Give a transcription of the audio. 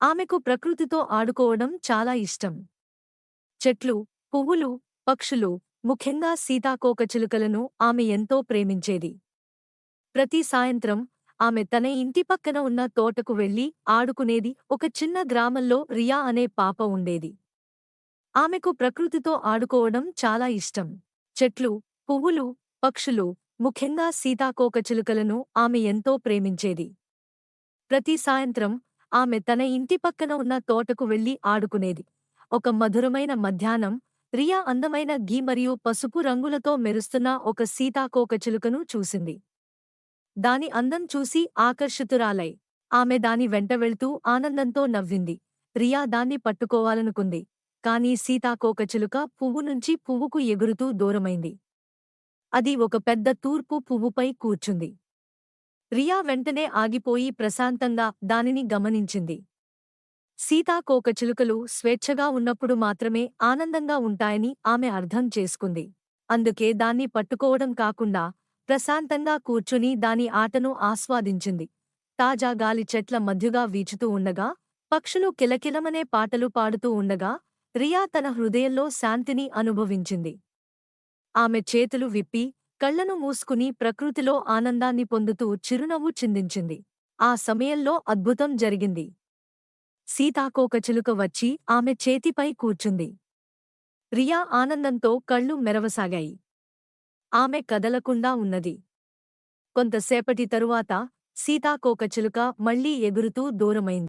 ఆమెకు ప్రకృతితో ఆడుకోవడం చాలా ఇష్టం. చెట్లు పువ్వులు పక్షులు ముఖ్యంగా సీతాకోకచిలుకలను ఆమె ఎంతో ప్రేమించేది. ప్రతి సాయంత్రం ఆమె తన ఇంటి పక్కన ఉన్న తోటకు వెళ్ళి ఆడుకునేది ఒక చిన్న గ్రామంలో రియా అనే పాప ఉండేది. ఆమెకు ప్రకృతితో ఆడుకోవడం చాలా ఇష్టం. చెట్లు పువ్వులు పక్షులు ముఖ్యంగా సీతాకోకచిలుకలను ఆమె ఎంతో ప్రేమించేది. ప్రతి సాయంత్రం ఆమె తన ఇంటి పక్కన ఉన్న తోటకు వెళ్ళి ఆడుకునేది. ఒక మధురమైన మధ్యాహ్నం రియా అందమైన గీ మరియు పసుపు రంగులతో మెరుస్తున్న ఒక సీతాకోకచిలుకను చూసింది. దాని అందం చూసి ఆకర్షితురాలై ఆమె దాని వెంట వెళ్తూ ఆనందంతో నవ్వింది. రియా దాన్ని పట్టుకోవాలనుకుంది కాని సీతాకోకచిలుక పువ్వు నుంచి పువ్వుకు ఎగురుతూ దూరమైంది. అది ఒక పెద్ద తూర్పు పువ్వుపై కూర్చుంది. రియా వెంటనే ఆగిపోయి ప్రశాంతంగా దానిని గమనించింది. సీతాకోకచిలుకలు స్వేచ్ఛగా ఉన్నప్పుడు మాత్రమే ఆనందంగా ఉంటాయని ఆమె అర్థం చేసుకుంది. అందుకే దాన్ని పట్టుకోవడం కాకుండా ప్రశాంతంగా కూర్చుని దాని ఆటను ఆస్వాదించింది. తాజా గాలి చెట్ల మధ్యగా వీచుతూ ఉండగా పక్షులు కిలకిలమనే పాటలు పాడుతూ ఉండగా రియా తన హృదయంలో శాంతిని అనుభవించింది. ఆమె చేతులు విప్పి కళ్ళను మూసుకుని ప్రకృతిలో ఆనందాన్ని పొందుతూ చిరునవ్వు చిందించింది. ఆ సమయంలో అద్భుతం జరిగింది. సీతాకోకచిలుక వచ్చి ఆమె చేతిపై కూర్చుంది. రియా ఆనందంతో కళ్ళు మెరవసాగాయి. ఆమె కదలకుండా ఉన్నది. కొంతసేపటి తరువాత సీతాకోకచిలుక మళ్ళీ ఎగురుతూ దూరమైంది.